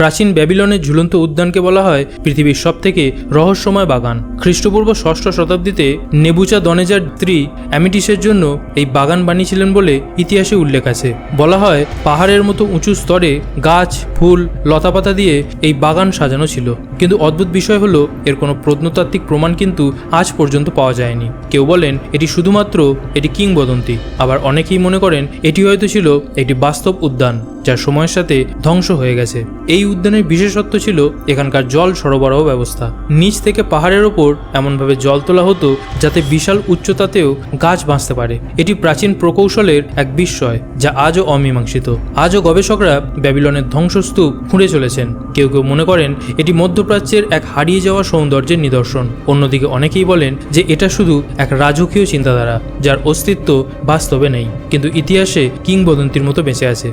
প্রাচীন ব্যাবিলনের ঝুলন্ত উদ্যানকে বলা হয় পৃথিবীর সবথেকে রহস্যময় বাগান। খ্রিস্টপূর্ব ষষ্ঠ শতাব্দীতে নেবুচা দনেজার স্ত্রী অ্যামিটিসের জন্য এই বাগান বানিয়েছিলেন বলে ইতিহাসে উল্লেখ আছে। বলা হয়, পাহাড়ের মতো উঁচু স্তরে গাছ, ফুল, লতাপাতা দিয়ে এই বাগান সাজানো ছিল। কিন্তু অদ্ভুত বিষয় হলো, এর কোনো প্রত্নতাত্ত্বিক প্রমাণ কিন্তু আজ পর্যন্ত পাওয়া যায়নি। কেউ বলেন, এটি শুধুমাত্র এটি কিংবদন্তি। আবার অনেকেই মনে করেন, এটি হয়তো ছিল একটি বাস্তব উদ্যান, যা সময়ের সাথে ধ্বংস হয়ে গেছে। এই উদ্যানের বিশেষত্ব ছিল এখানকার জল সরবরাহ ব্যবস্থা। নিচ থেকে পাহাড়ের ওপর এমনভাবে জল তোলা হতো যাতে বিশাল উচ্চতাতেও গাছ বাঁচতে পারে। এটি প্রাচীন প্রকৌশলের এক বিস্ময়, যা আজও অমীমাংসিত। আজও গবেষকরা ব্যাবিলনের ধ্বংসস্তূপ খুঁড়ে চলেছেন। কেউ কেউ মনে করেন এটি মধ্যপ্রাচ্যের এক হারিয়ে যাওয়া সৌন্দর্যের নিদর্শন। অন্যদিকে অনেকেই বলেন যে এটা শুধু এক রাজকীয় চিন্তাধারা, যার অস্তিত্ব বাস্তবে নেই, কিন্তু ইতিহাসে কিংবদন্তির মতো বেঁচে আছে।